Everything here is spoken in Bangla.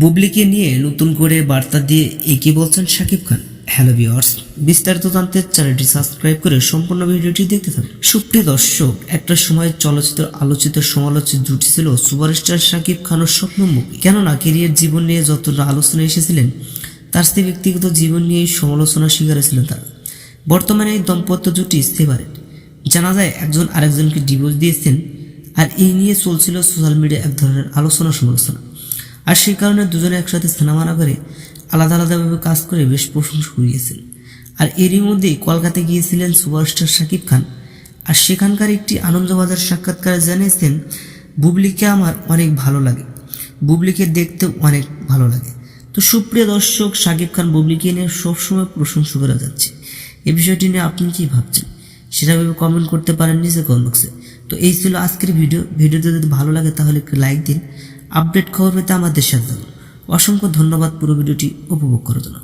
বুবলিকে নিয়ে নতুন করে বার্তা দিয়ে এগিয়ে বলছেন শাকিব খান। হ্যালো ভিওয়ার্স বিস্তারিত জানতে চ্যানেলটি সাবস্ক্রাইব করে সম্পূর্ণ ভিডিওটি দেখতে থাকুন। সুপ্রিয় দর্শক, একটা সময় চলচ্চিত্র আলোচিত সমালোচিত জুটি ছিল সুপারস্টার শাকিব খানের স্বপ্ন মুভি কেননা কেরিয়ার জীবন নিয়ে যতটা আলোচনা এসেছিলেন, তার স্ত্রী ব্যক্তিগত জীবন নিয়ে সমালোচনা শিকার ছিলেন তারা। বর্তমানে এই দম্পত্য জুটি সেপারেট জানা যায় একজন আরেকজনকে ডিভোর্স দিয়েছেন, আর এই নিয়ে চলছিল সোশ্যাল মিডিয়া এক ধরনের আলোচনা সমালোচনা আর সেই কারণে দুজনে একসাথে সিনেমানা করে আলাদা আলাদাভাবে কাজ করে বেশ প্রশংসা কুড়িয়েছেন। আর এরই মধ্যেই কলকাতায় গিয়েছিলেন সুপারস্টার শাকিব খান। আর সেখানকার একটি আনন্দবাজার সাক্ষাৎকারে জানিয়েছেন, বুবলিকে আমার অনেক ভালো লাগে। বুবলিকে দেখতে অনেক ভালো লাগে। তো সুপ্রিয় দর্শক, শাকিব খান বুবলিকে নিয়ে সবসময় প্রশংসা করা যাচ্ছে। এ বিষয়টি নিয়ে আপনি কি ভাবছেন? সেটা ভেবে কমেন্ট করতে পারেন নিচে কমেন্ট তো এই ছিল আজকের ভিডিও। ভিডিওতে যদি ভালো লাগে তাহলে একটু লাইক দিন। আপডেট খবর পেতে আমাদের সাথে অসংখ্য ধন্যবাদ। পুরো ভিডিওটি উপভোগ করার জন্য